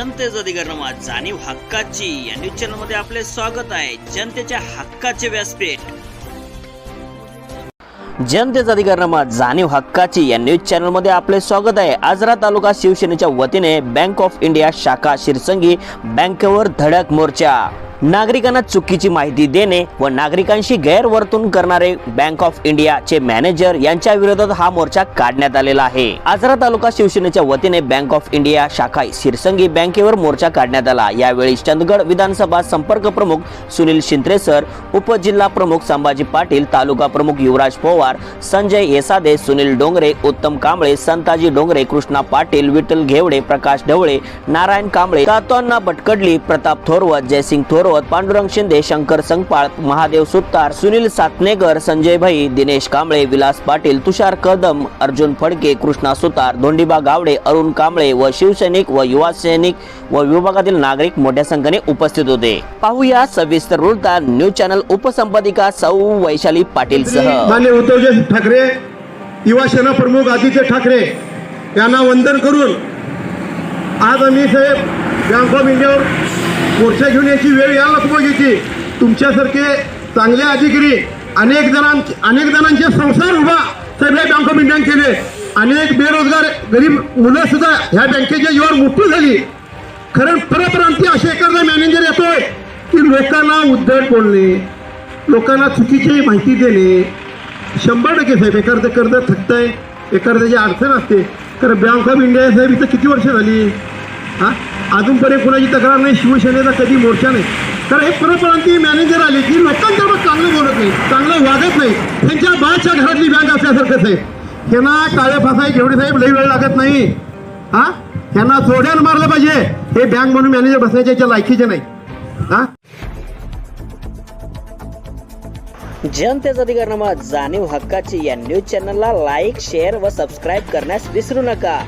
जनतेचा अधिकारनामा जाणीव हक्काची या न्यूज चॅनलमध्ये आपले स्वागत आहे. जनतेच्या हक्काचे व्यासपीठ. जनतेचा अधिकारनामा जाणीव हक्काची या न्यूज चॅनलमध्ये आपले स्वागत आहे. आजरा तालुका शिवसेनेच्या वतीने बँक ऑफ इंडिया शाखा शिरसंगी बँकेवर धडक मोर्चा. नागरिकांना चुकीची माहिती देणे व नागरिकांशी गैरवर्तून करणारे बँक ऑफ इंडियाचे मॅनेजर यांच्या विरोधात हा मोर्चा काढण्यात आलेला आहे. आजरा तालुका शिवसेनेच्या वतीने बँक ऑफ इंडिया शाखा शिरसंगी बँकेवर मोर्चा काढण्यात आला. यावेळी चंदगड विधानसभा संपर्क प्रमुख सुनील शिंत्रे सर उपजिल्हा प्रमुख संभाजी पाटील तालुका प्रमुख युवराज पवार संजय येसादे सुनील डोंगरे उत्तम कांबळे संताजी डोंगरे कृष्णा पाटील विठ्ठल घेवडे प्रकाश ढवळे नारायण कांबळे कातोन्ना भटकडली प्रताप थोरवत जयसिंग थोरवत पांडुरंग शिंदे शंकर संगपाळ महादेव सुतार सुनील सातनेकर संजय भाई दिनेश कांबळे विलास पाटील तुषार कदम अर्जुन फडके कृष्णा सुतार धोंडीबा गावडे अरुण कांबळे व शिवसैनिक व युवा सैनिक व विभागातील नागरिक मोठ्या संख्येने उपस्थित होते. पाहूया सविस्तर वृत्तांत न्यूज चॅनल उपसंपादिका सौ वैशाली पाटील सह. उद्धवजी ठाकरे युवा सेना प्रमुख आदित्य ठाकरे यांना वंदन करून आज आम्ही साहेब बँक ऑफ इंडियावर मोर्चा घेऊन याची वेळ यायला बघितली. तुमच्यासारखे चांगले अधिकारी अनेक जणां अनेक जणांचे संसार उभा. साहेब बँक ऑफ इंडियाने केले. अनेक बेरोजगार गरीब मुलं सुद्धा ह्या बँकेच्या जीवावर मोठी झाली. खरं परप्रांती असे एखादा मॅनेजर येतोय की लोकांना उद्धट बोलणे लोकांना चुकीची माहिती देणे. शंभर टक्के साहेब एखादं कर्ज थकतंय एखाद्याची अडचण असते तर बँक ऑफ इंडिया साहेब इथं किती वर्ष झाली? हां? अजूनपर्यंत कोणाची तक्रार नाही शिवसेनेचा कधी मोर्चा नाही. तर हे परप्रांतीय मॅनेजर आले की लोकांसोबत चांगलं बोलत नाही चांगलं वागत नाही. त्यांच्या बाळच्या घरातली बँक असल्यासारखंच आहे. त्यांना काळे फासाय घेवडे साहेब लई वेळ लागत नाही. हा? त्यांना जोड्यानं मारलं पाहिजे. हे बँक म्हणून मॅनेजर बसण्याच्या याच्या लायकीचे नाही. हा? जनतेचा अधिकारनामा जाणीव हक्काची या न्यूज चॅनलला लाईक शेअर व सबस्क्राईब करण्यास विसरू नका.